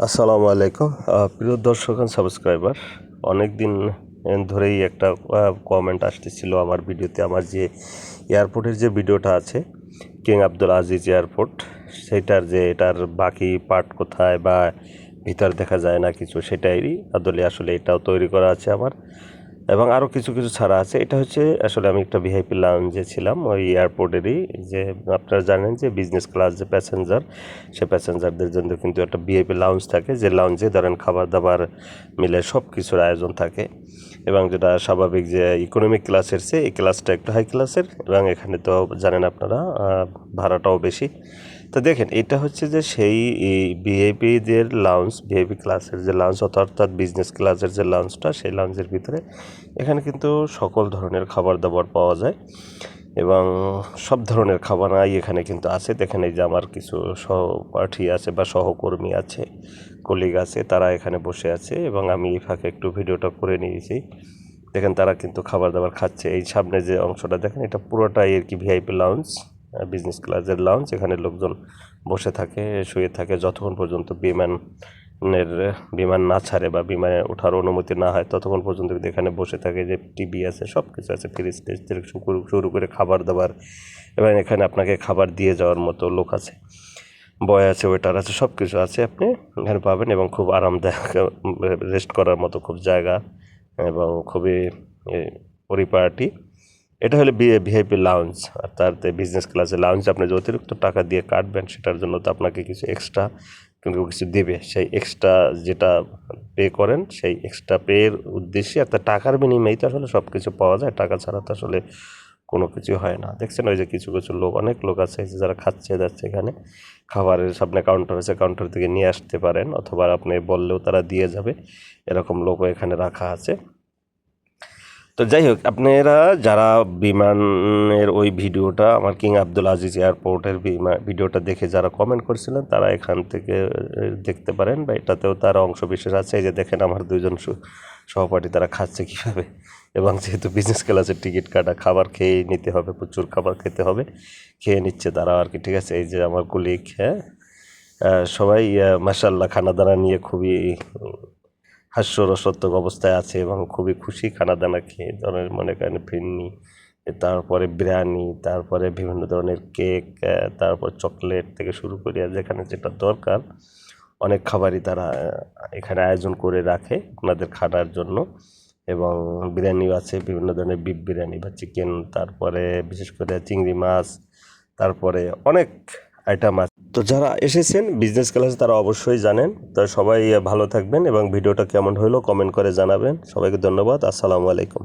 আসসালামু আলাইকুম। প্রিয় দর্শক সাবস্ক্রাইবার অনেক দিন ধরেই একটা কমেন্ট আসতেছিল আমার ভিডিওতে, আমার যে এয়ারপোর্টের যে ভিডিওটা আছে কিং আব্দুল আজিজ এয়ারপোর্ট সেটার যে এটার বাকি পার্ট কোথায় বা ভিতর দেখা যায় না কিছু সেটাই আদলে আসলে এটাও তৈরি করা আছে আমার। এবং আরও কিছু কিছু ছাড়া আছে। এটা হচ্ছে আসলে আমি একটা ভিআইপি লাউঞ্জে ছিলাম, ওই এয়ারপোর্টেরই যে আপনারা জানেন যে বিজনেস ক্লাস যে প্যাসেঞ্জার সে প্যাসেঞ্জারদের জন্য কিন্তু একটা ভিআইপি লাউঞ্জ থাকে। যে লাউঞ্জে ধরেন খাবার দাবার মিলে সব কিছুর আয়োজন থাকে। এবং যেটা স্বাভাবিক যে ইকোনমিক ক্লাসের চেয়ে এই ক্লাসটা একটু হাই ক্লাসের এবং এখানে তো জানেন আপনারা ভাড়াটাও বেশি। তো দেখেন, এটা হচ্ছে যে সেই ভিআইপিদের লাউঞ্জ ভিআইপি ক্লাসের যে লাউঞ্জ অর্থাৎ বিজনেস ক্লাসের যে লাউঞ্জটা সেই লাঞ্চের ভিতরে এখানে কিন্তু সকল ধরনের খাবার দাবার পাওয়া যায়। এবং সব ধরনের খাবারাই এখানে কিন্তু আছে। দেখেন এই যে আমার কিছু সহপাঠী আছে বা সহকর্মী আছে কলিগ আছে, তারা এখানে বসে আছে এবং আমি এই ফাঁকে একটু ভিডিওটা করে নিয়েছি। দেখেন তারা কিন্তু খাবার দাবার খাচ্ছে। এই সামনে যে অংশটা দেখেন, এটা পুরোটাই আর কি ভিআইপি লাউঞ্জ বিজনেস ক্লাসের লাউঞ্জ এখানে লোকজন বসে থাকে, শুয়ে থাকে, যতক্ষণ পর্যন্ত বিমানের বিমান না ছাড়ে বা বিমানে ওঠার অনুমতি না হয়, ততক্ষণ পর্যন্ত কিন্তু এখানে বসে থাকে যে টিভি আছে সব কিছু আছে ফ্রিজ টেজ থেকে শুরু করে খাবার দাবার, এবং এখানে আপনাকে খাবার দিয়ে যাওয়ার মতো লোক আছে, বয় আছে ওয়েটার আছে সব কিছু আছে আপনি এখানে পাবেন এবং খুব আরামদায়ক রেস্ট করার মতো খুব জায়গা এবং খুবই পরিপাটি এটা হলো ভিআইপি লাউঞ্জ আর তার বিজনেস ক্লাসে লাউঞ্জ আপনি যে অতিরিক্ত টাকা দিয়ে কাটবেন সেটার জন্য তো আপনাকে কিছু এক্সট্রা কিন্তু কিছু দেবে, সেই এক্সট্রা যেটা পে করেন, সেই এক্সট্রা পেয়ের উদ্দেশ্যে একটা টাকার বিনিময়েই তো আসলে সব কিছু পাওয়া যায়। টাকা ছাড়া তো আসলে কোনো কিছু হয় না। দেখছেন ওই যে কিছু কিছু লোক, অনেক লোক আছে যারা খাচ্ছে যাচ্ছে এখানে। খাবারের সামনে কাউন্টার আছে কাউন্টার থেকে নিয়ে আসতে পারেন, অথবা আপনি বললেও তারা দিয়ে যাবে। এরকম লোকও এখানে রাখা আছে। তো যাই হোক আপনারা যারা বিমানের ওই ভিডিওটা আমার কিং আব্দুল আজিজ এয়ারপোর্টের ভিডিওটা দেখে যারা কমেন্ট করছিলেন, তারা এখান থেকে দেখতে পারেন বা এটাতেও তার অংশ বিশেষ আছে। এই যে দেখেন আমার দুজন সহপাঠী, তারা খাচ্ছে কীভাবে? এবং যেহেতু বিজনেস ক্লাসের টিকিট কাটা, খাবার খেয়ে নিতে হবে, প্রচুর খাবার খেতে হবে, খেয়ে নিচ্ছে তারা আর কি, ঠিক আছে? এই যে আমার কুলিক হ্যাঁ? সবাই মাসাল্লাহ খানা দানা নিয়ে খুবই হাস্যরসাত্মক অবস্থায় আছে এবং খুবই খুশি খানা দানা খেয়ে ধরনের মনে করেন ফিরনি, তারপরে বিরিয়ানি, তারপরে বিভিন্ন ধরনের কেক তারপর চকলেট থেকে শুরু করে যেখানে যেটা দরকার অনেক খাবারই তারা এখানে আয়োজন করে রাখে আপনাদের খানার জন্য এবং বিরিয়ানিও আছে, বিভিন্ন ধরনের বিফ বিরিয়ানি বা চিকেন, তারপরে বিশেষ করে চিংড়ি মাছ, তারপরে অনেক আইটেম আছে। তো যারা এসেছেন বিজনেস ক্লাসে তারা অবশ্যই জানেন। তো সবাই ভালো থাকবেন এবং ভিডিওটা কেমন হলো কমেন্ট করে জানাবেন। সবাইকে ধন্যবাদ। আসসালামু আলাইকুম।